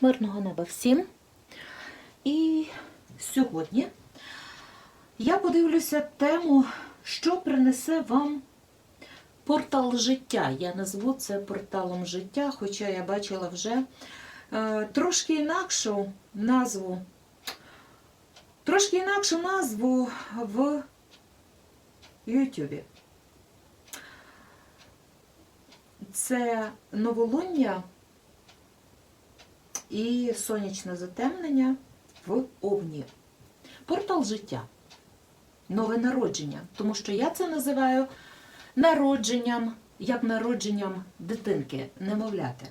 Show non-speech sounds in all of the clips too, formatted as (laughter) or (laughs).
Мирного неба всім. І сьогодні я подивлюся тему, що принесе вам портал життя. Я назву це порталом життя, хоча я бачила вже е, трошки інакшу назву. Трошки інакшу назву в Ютубі. Це новолуння і сонячне затемнення в Овні. Портал життя. Нове народження. Тому що я це називаю народженням, як народженням дитинки, немовляти.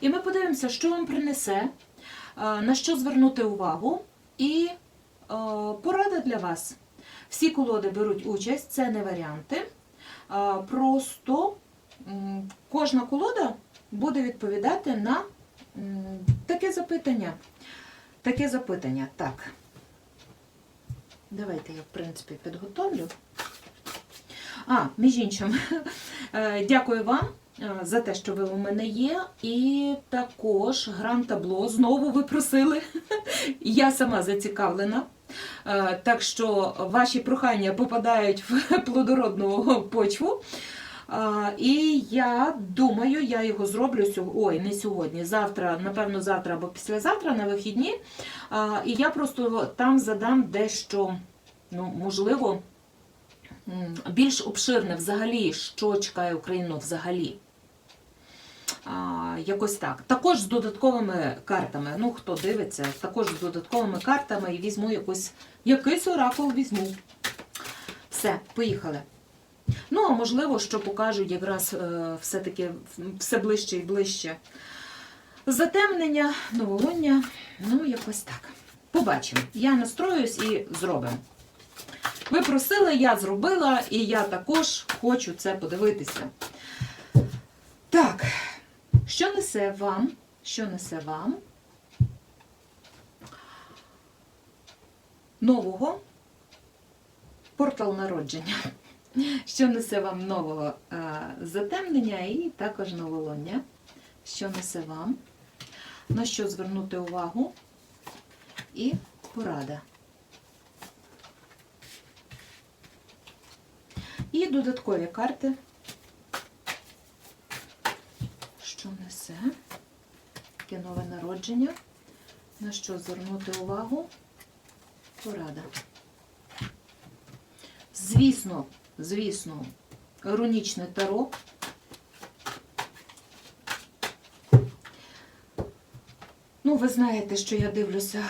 І ми подивимося, що вам принесе, е, на що звернути увагу, і е, порада для вас. Всі колоди беруть участь, це не варіанти. Е, Просто кожна колода буде відповідати на таке запитання. Таке запитання. Так. Давайте я, в принципі, підготовлю. А, між іншим, (laughs) е, дякую вам е, за те, що ви у мене є. І також гран-табло знову ви просили. (laughs) Я сама зацікавлена. Е, Так що ваші прохання попадають в (laughs) плодородну почву. І я думаю, я його зроблю сьогодні. Ой, не сьогодні, завтра, напевно, завтра або післязавтра на вихідні. І я просто там задам дещо, ну, можливо, більш обширне взагалі, що чекає Україну взагалі. А, якось так. Також з додатковими картами. Ну, хто дивиться, також з додатковими картами і візьму якусь, якийсь оракул візьму. Все, поїхали. Ну, а можливо, що покажу якраз е, все-таки все ближче і ближче. Затемнення, новолуння, ну, якось так. Побачимо. Я настроюсь і зробимо. Ви просили, я зробила, і я також хочу це подивитися. Так, що несе вам? Що несе вам? Нового портал народження. Що несе вам нового е, затемнення і також новолуння. Що несе вам? На що звернути увагу? І порада. І додаткові карти. Що несе? Таке нове народження. На що звернути увагу? Порада. Звісно, звісно, рунічне таро. Ну, ви знаєте, що я дивлюся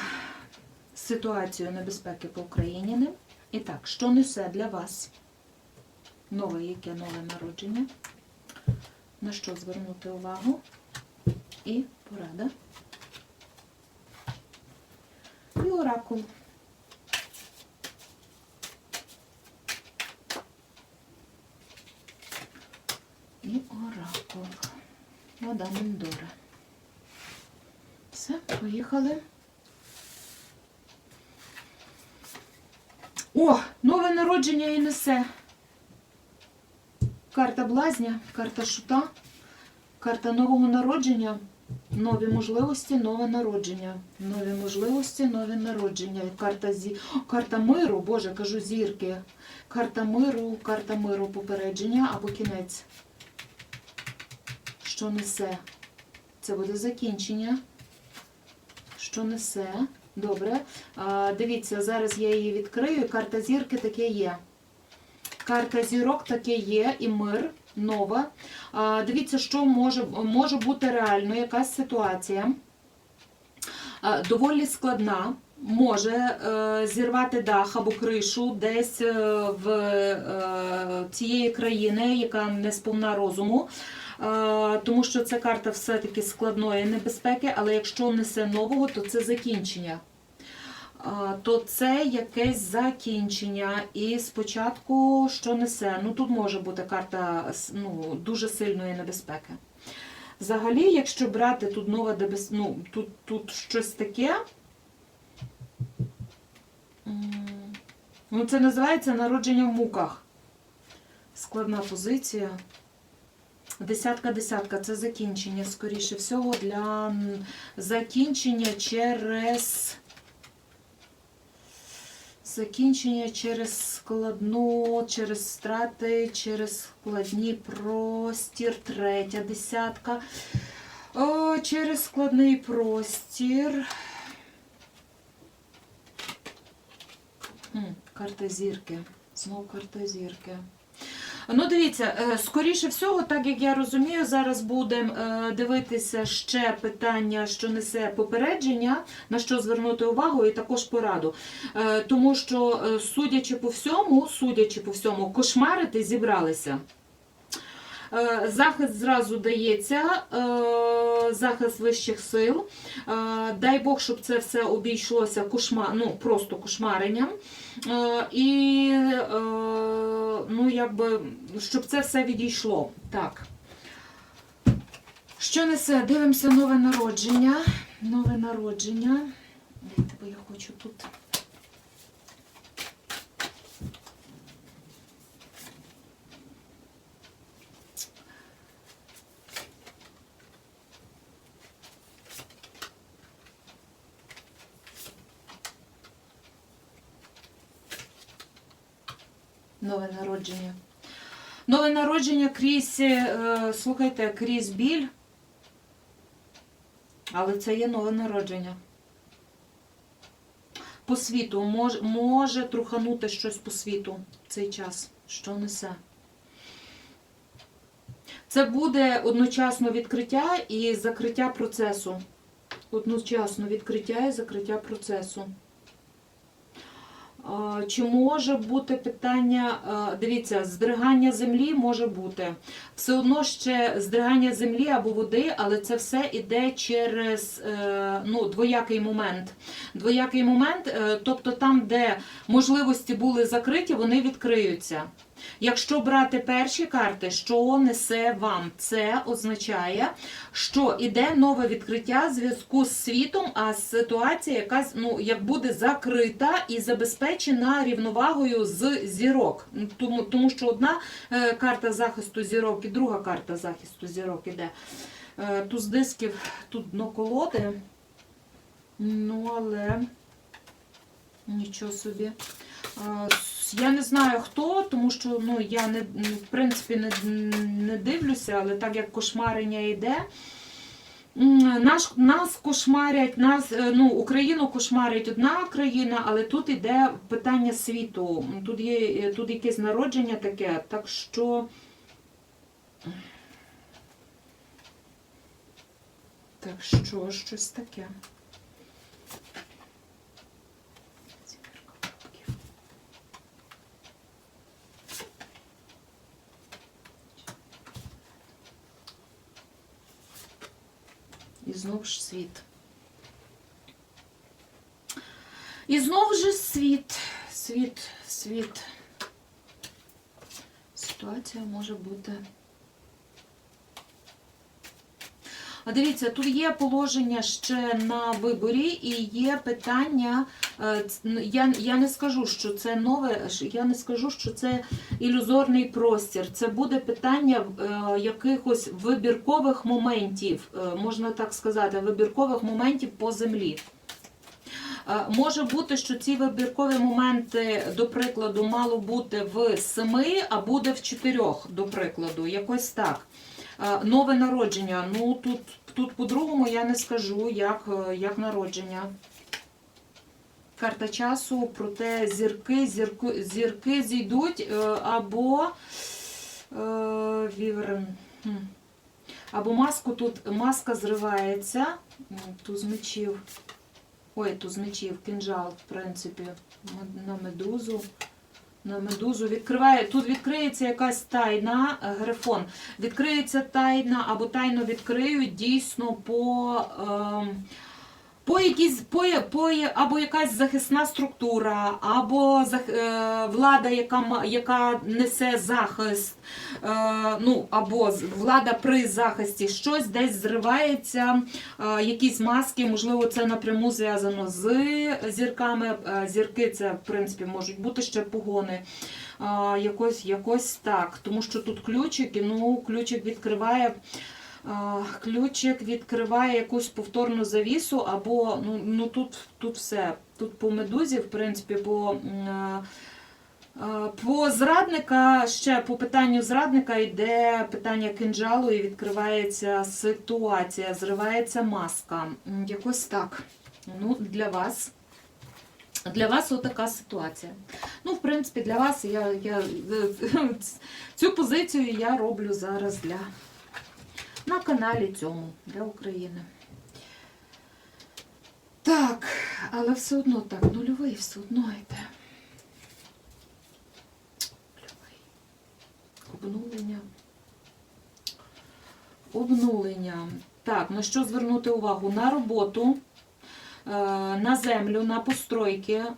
ситуацію небезпеки по Україні. І так, що несе для вас нове яке нове народження? На що звернути увагу? І порада. І оракул. І оракул. Вода Мендора. Все, поїхали. О, нове народження і несе. Карта блазня, карта шута, карта нового народження, нові можливості, нове народження. Нові можливості, нові народження. Карта зі... Карта миру, Боже, кажу зірки. Карта миру, карта миру, попередження або кінець. Що несе? Це буде закінчення. Що несе? Добре. А, дивіться, зараз я її відкрию. Карта зірки таке є. Карта зірок таке є, і мир нова. А, дивіться, що може, може бути реально, якась ситуація. Доволі складна. Може е, зірвати дах або кришу десь е, в е, цієї країни, яка не сповна розуму. Тому що це карта все-таки складної небезпеки, але якщо несе нового, то це закінчення. То це якесь закінчення. І спочатку що несе? Ну тут може бути карта ну, дуже сильної небезпеки. Взагалі, якщо брати тут нова дебес... ну, тут, тут щось таке. Ну, це називається народження в муках. Складна позиція. Десятка, десятка це закінчення, скоріше всього, для закінчення через. Закінчення через складну, через страти, через складні простір, третя десятка. О, через складний простір. Карта зірки. Знов карта зірки. Ну, дивіться, е, скоріше всього, так як я розумію, зараз будемо е, дивитися ще питання, що несе попередження, на що звернути увагу, і також пораду. Е, Тому що, судячи по всьому, судячи по всьому, кошмарити зібралися. Е, Захист зразу дається, е, захист вищих сил. Е, Дай Бог, щоб це все обійшлося кошма, ну, просто кошмаренням. І ну, якби, щоб це все відійшло. Так. Що несе? Дивимося нове народження. Нове народження. Дайте, бо я хочу тут. Нове народження. Нове народження крізь, е, слухайте, крізь біль. Але це є нове народження. По світу може, може труханути щось по світу в цей час. Що несе? Це буде одночасно відкриття і закриття процесу. Одночасно відкриття і закриття процесу. Чи може бути питання, дивіться, здригання землі може бути. Все одно ще здригання землі або води, але це все іде через е, ну, двоякий момент. Двоякий момент, е, тобто там, де можливості були закриті, вони відкриються. Якщо брати перші карти, що несе вам? Це означає, що іде нове відкриття зв'язку з світом, а ситуація якась ну як буде закрита і забезпечена рівновагою з зірок. Тому, тому що одна е, карта захисту зірок і друга карта захисту зірок іде. Е, туз дисків тут дно колоди. Ну, але нічого собі. Я не знаю хто, тому що ну, я не, в принципі не, не дивлюся, але так як кошмарення йде. Наш, нас кошмарять, нас, е, ну, Україну кошмарить одна країна, але тут іде питання світу. Тут є е, тут якесь народження таке, так що. Так що, щось таке. Знов ж світ. І знов же світ, світ, світ. Ситуація може бути. А дивіться, тут є положення ще на виборі і є питання. е, Я, я не скажу, що це нове, я не скажу, що це ілюзорний простір. Це буде питання е, якихось вибіркових моментів, е, можна так сказати, вибіркових моментів по землі. Може бути, що ці вибіркові моменти, до прикладу, мало бути в семи, а буде в чотирьох, до прикладу, якось так. Нове народження. Ну тут, тут по-другому я не скажу, як, е, як народження. Карта часу, проте зірки, зірки, зірки зійдуть е, або е, віверн. Або маску тут маска зривається. М, Туз мечів. Ой, туз мечів, кінжал, в принципі, на медузу. На медузу відкриває. Тут відкриється якась тайна, е, грифон. Відкриється тайна або тайно відкриють дійсно по. ем, по якійсь по, по, або якась захисна структура, або е, влада, яка, яка несе захист, е, ну, або влада при захисті, щось десь зривається, е, якісь маски, можливо, це напряму зв'язано з зірками. Е, Зірки це, в принципі, можуть бути ще погони. А, якось, якось так. Тому що тут ключик, і ну, ключик відкриває. Ключик відкриває якусь повторну завісу, або ну, ну тут, тут все. Тут по медузі, в принципі, а, по зрадника, ще по питанню зрадника йде питання кинджалу і відкривається ситуація, зривається маска. Якось так. Ну, для вас. Для вас отака ситуація. Ну, в принципі, для вас я, я (laughs) цю позицію я роблю зараз для на каналі цьому для України. Так, але все одно так, нульовий все одно йде. Нульовий. Обнулення. Обнулення. Так, на що звернути увагу? На роботу, на землю, на постройки, е,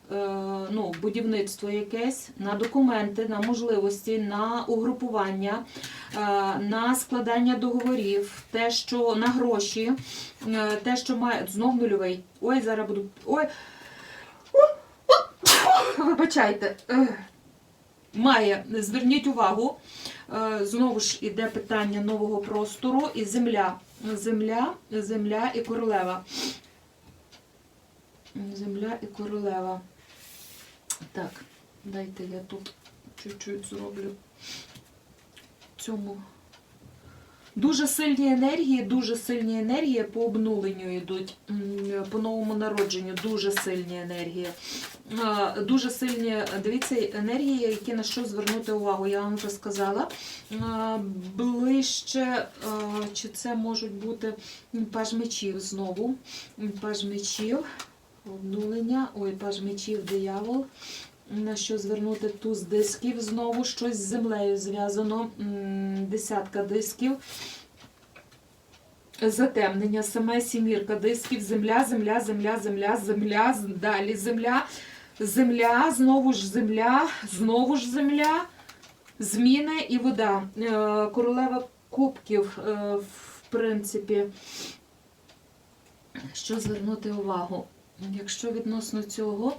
ну, будівництво якесь, на документи, на можливості, на угрупування, е, на складання договорів, те, що на гроші, е, те, що має. Знов нульовий. Ой, зараз буду. Ой. Вибачайте. Має, зверніть увагу, е, знову ж іде питання нового простору і земля. Земля, земля і королева. Земля і королева. Так, дайте я тут чуть-чуть зроблю цьому. Дуже сильні енергії, дуже сильні енергії по обнуленню йдуть, по новому народженню, дуже сильні енергії. Дуже сильні, дивіться, енергії, які на що звернути увагу, я вам вже сказала. Ближче, чи це можуть бути паж мечів знову. Паж мечів, обнулення, ой, паж мечів, диявол. На що звернути туз дисків? Знову, щось з землею зв'язано, десятка дисків. Затемнення, саме сімірка дисків, земля, земля, земля, земля, земля, далі земля, земля, знову ж земля, знову ж земля, зміни і вода. Е, Королева кубків, е, в принципі, що звернути увагу? Якщо відносно цього,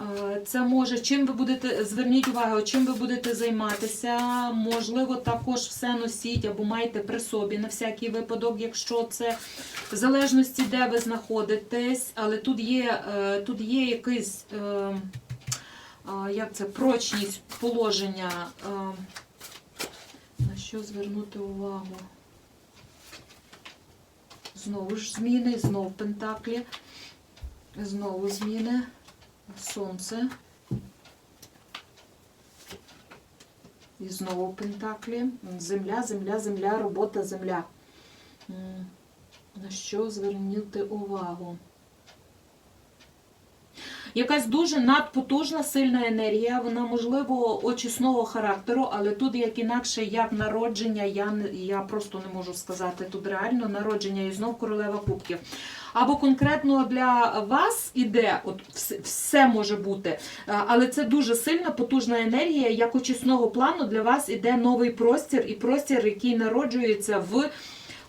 е, це може, чим ви будете, зверніть увагу, чим ви будете займатися, можливо, також все носіть або майте при собі на всякий випадок, якщо це в залежності, де ви знаходитесь, але тут є, е, тут є якийсь, е, як це, прочність положення, на що звернути увагу. Знову ж зміни, знову пентаклі. Знову зміни. Сонце. І знову пентаклі. Земля, земля, земля, робота, земля. На що звернути увагу? Якась дуже надпотужна сильна енергія, вона, можливо, очисного характеру, але тут як інакше, як народження, я, я просто не можу сказати. Тут реально народження і знов королева кубків. Або конкретно для вас іде, от все, може бути, але це дуже сильна, потужна енергія, як очисного плану для вас іде новий простір, і простір, який народжується в.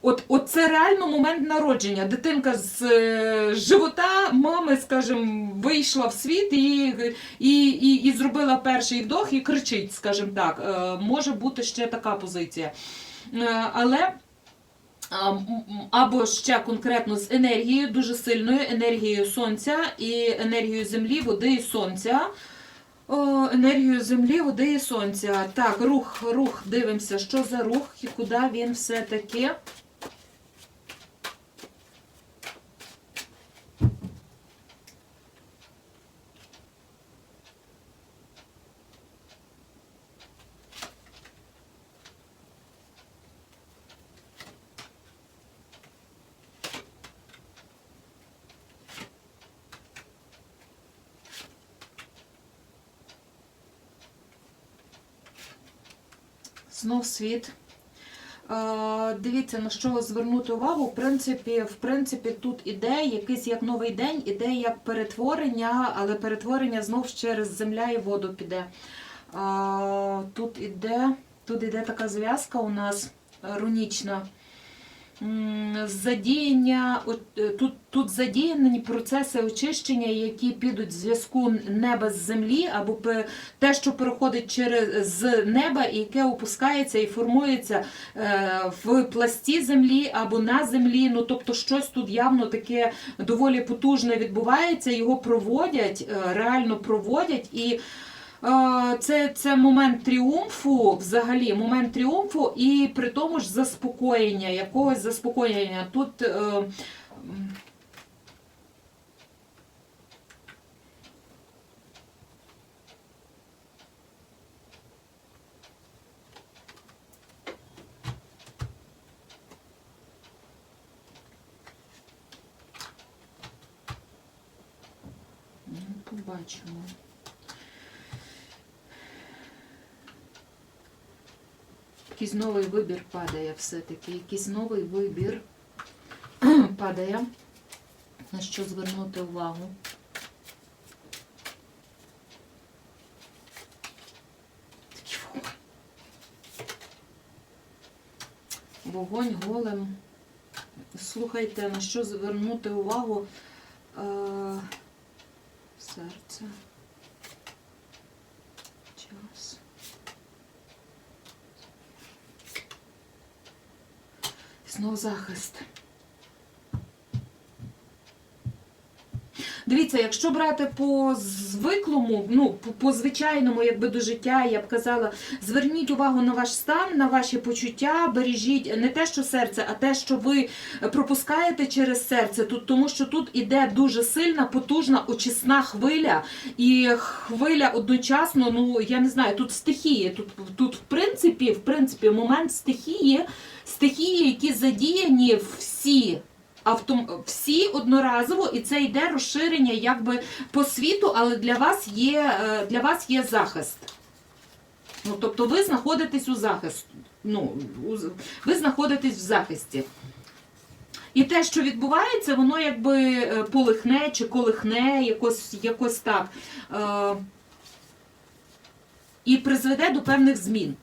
От, от це реально момент народження. Дитинка з е, живота мами, скажімо, вийшла в світ і, і, і, і зробила перший вдох і кричить, скажімо так. Е, може бути ще така позиція. Е, але або ще конкретно з енергією, дуже сильною енергією сонця і енергією землі, води і сонця. О, енергію землі, води і сонця. Так, рух, рух, дивимося, що за рух і куди він все-таки. Знов світ. Е, Дивіться, на що звернути увагу. В принципі, в принципі, тут іде якийсь як новий день, іде як перетворення, але перетворення знов через земля і воду піде. Е, Тут іде, тут іде така зв'язка у нас рунічна. Задіяння, е, тут, тут задіяні процеси очищення, які підуть в зв'язку неба з землі, або те, що переходить через з неба, і яке опускається і формується е, в пласті землі або на землі. Ну тобто, щось тут явно таке доволі потужне відбувається. Його проводять, е, реально проводять і. Це, це момент тріумфу, взагалі, момент тріумфу, і при тому ж заспокоєння, якогось заспокоєння. Тут е, ну, побачимо. Якийсь новий вибір падає все-таки. Якийсь новий вибір (clears throat) падає. На що звернути увагу? Вогонь голем. Слухайте, на що звернути увагу? Е, серце. Час. Знов захист. Дивіться, якщо брати по звиклому, ну по, звичайному, якби до життя, я б казала, зверніть увагу на ваш стан, на ваші почуття, бережіть не те, що серце, а те, що ви пропускаєте через серце. Тут тому, що тут іде дуже сильна, потужна очисна хвиля, і хвиля одночасно, ну я не знаю, тут стихії. Тут, тут в принципі, в принципі, момент стихії, стихії, які задіяні всі. Автом... всі одноразово, і це йде розширення якби по світу, але для вас є, е, для вас є захист. Ну, тобто ви знаходитесь у захисті. Ну, ви знаходитесь в захисті. І те, що відбувається, воно якби е, полихне чи колихне, якось, якось так. Е, і призведе до певних змін.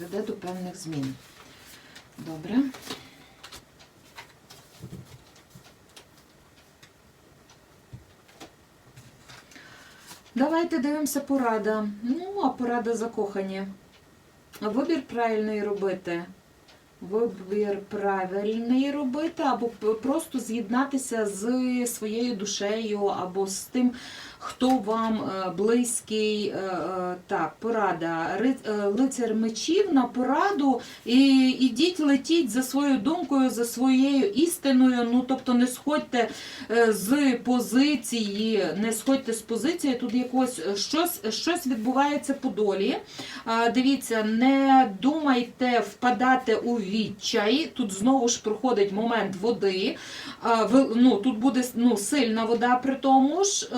Призведе до певних змін. Добре. Давайте дивимося порада. Ну, а порада закохані. Вибір правильний робити. Вибір правильний робити, або просто з'єднатися з своєю душею, або з тим, хто вам е, близький. Е, е, Так, порада. Лицар мечів на пораду. І ідіть, летіть за своєю думкою, за своєю істиною. Ну, тобто не сходьте з позиції, не сходьте з позиції. Тут якось щось, щось відбувається по долі. Дивіться, не думайте впадати у відчай. Тут знову ж проходить момент води. Ну, тут буде ну, сильна вода при тому ж.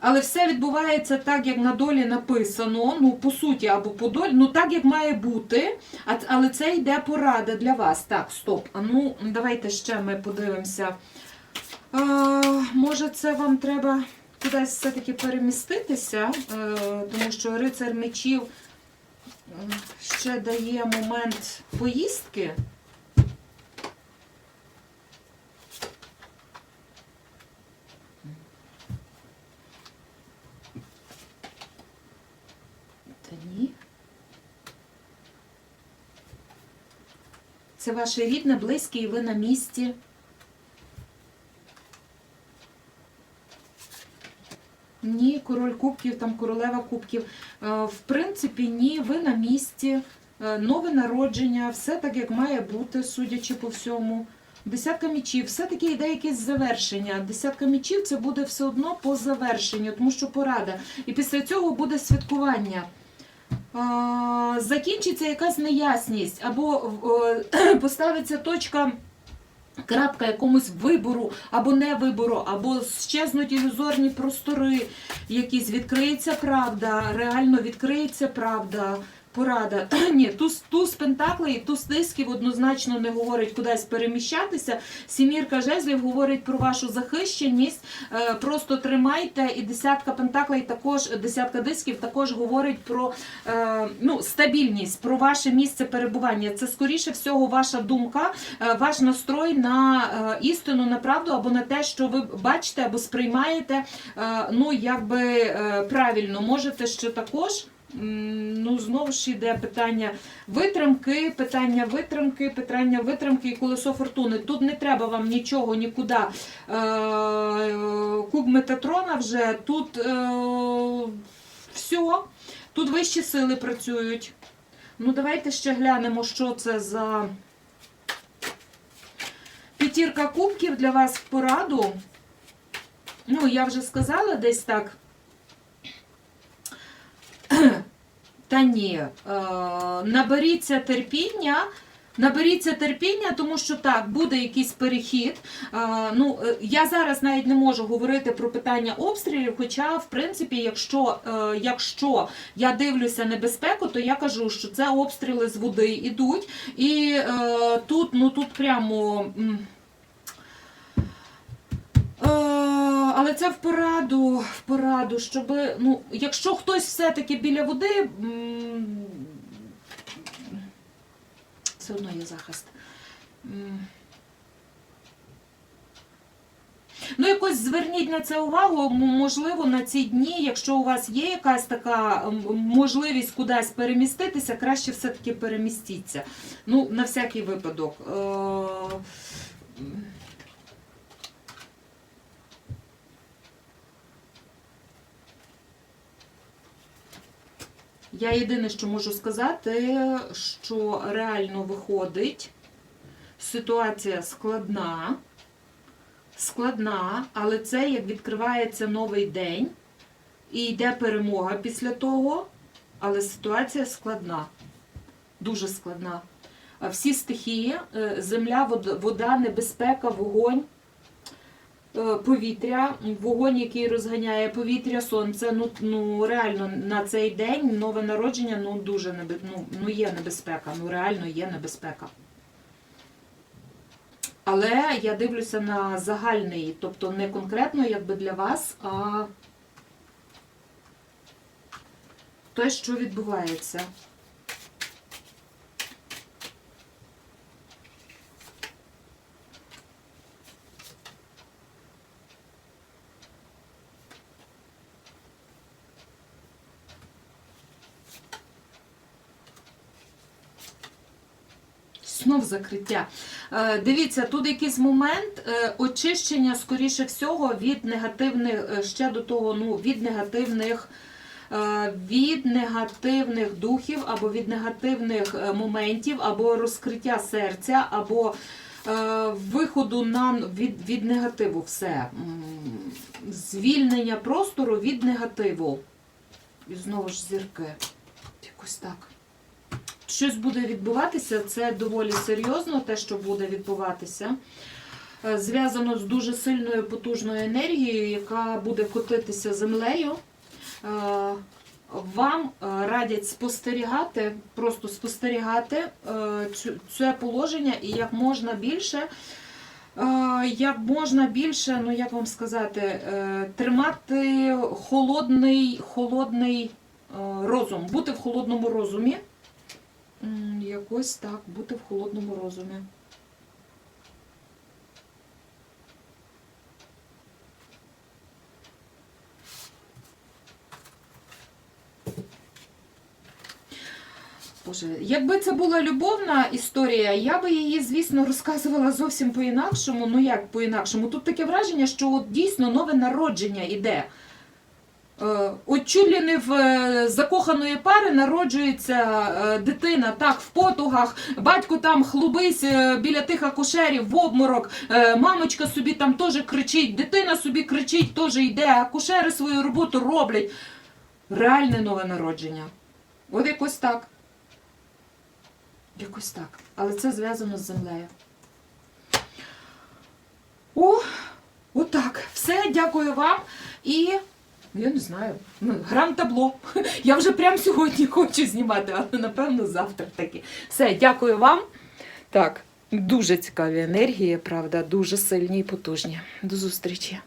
Але все відбувається так, як на долі написано. Ну, по суті, або по долі, ну так, як має бути. Але це йде порада для вас. Так, стоп. А ну, давайте ще ми подивимося. А, може, це вам треба кудись все-таки переміститися, е, тому що рицар мечів ще дає момент поїздки. Та ні. Це ваше рідне, близьке, і ви на місці. Ні, король кубків, там королева кубків. Е, В принципі, ні, ви на місці, Е, нове народження, все так, як має бути, судячи по всьому. Десятка мічів, все-таки йде якесь завершення. Десятка мічів це буде все одно по завершенню, тому що порада. І після цього буде святкування. Закінчиться якась неясність, або е, (clears throat) поставиться точка. Крапка якомусь вибору або не вибору, або щезнуть ілюзорні простори, якісь відкриється правда, реально відкриється правда. Порада. (clears throat) Ні, туз, туз пентаклей і туз дисків однозначно не говорить кудись переміщатися. Сімірка жезлів говорить про вашу захищеність. Е, Просто тримайте. І десятка пентаклей також, десятка дисків також говорить про е, ну, стабільність, про ваше місце перебування. Це скоріше всього ваша думка, е, ваш настрой на істину, на правду або на те, що ви бачите або сприймаєте. Ну, якби правильно, можете ще також. Ну, знову ж йде питання витримки, питання витримки, питання витримки і колесо фортуни. Тут не треба вам нічого нікуди. Е, куб Метатрона вже тут е, все. Тут вищі сили працюють. Ну, давайте ще глянемо, що це за п'ятірка кубків для вас в пораду. Ну, я вже сказала десь так. Та ні, е, наберіться терпіння. Наберіться терпіння, тому що так, буде якийсь перехід. Е, ну, е, я зараз навіть не можу говорити про питання обстрілів, хоча, в принципі, якщо, якщо я дивлюся небезпеку, то я кажу, що це обстріли з води йдуть. І тут, ну тут прямо. Але це в пораду, в пораду, щоб, ну, якщо хтось все-таки біля води, все одно є захист. Ну, якось зверніть на це увагу, можливо, на ці дні, якщо у вас є якась така можливість кудись переміститися, краще все-таки перемістіться. Ну, на всякий випадок. Я єдине, що можу сказати, що реально виходить, ситуація складна, складна, але це як відкривається новий день і йде перемога після того, але ситуація складна, дуже складна. Всі стихії, е, земля, вода, небезпека, вогонь, повітря, вогонь, який розганяє повітря, сонце. Ну, ну реально на цей день нове народження, ну дуже небе, ну, ну є небезпека, ну реально є небезпека. Але я дивлюся на загальний, тобто не конкретно якби для вас, а те, що відбувається. Знов закриття. Е, Дивіться, тут якийсь момент е, очищення, скоріше всього, від негативних, е, ще до того, ну, від негативних. Від негативних духів або від негативних моментів, або розкриття серця, або е, виходу на від, від негативу все. Звільнення простору від негативу. І знову ж зірки. Якось так щось буде відбуватися, це доволі серйозно, те, що буде відбуватися. Е, Зв'язано з дуже сильною потужною енергією, яка буде котитися землею. Е, Вам е, радять спостерігати, просто спостерігати це положення і як можна більше. Як можна більше, ну як вам сказати, тримати холодний, холодний розум, бути в холодному розумі. Якось так, бути в холодному розумі. Боже, якби це була любовна історія, я би її, звісно, розказувала зовсім по-інакшому. Ну як по-інакшому? Тут таке враження, що от дійсно нове народження іде. Е, не в е, закоханої пари народжується е, дитина так в потугах, батько там хлубись біля тих акушерів в обморок, мамочка собі там теж кричить, дитина собі кричить, теж йде, акушери свою роботу роблять. Реальне нове народження. От якось так. Якось так. Але це зв'язано з землею. О, отак. Все, дякую вам. І Я не знаю. Ну, грам табло. Я вже прямо сьогодні хочу знімати, але напевно завтра таки. Все, дякую вам. Так, дуже цікаві енергії, правда, дуже сильні і потужні. До зустрічі.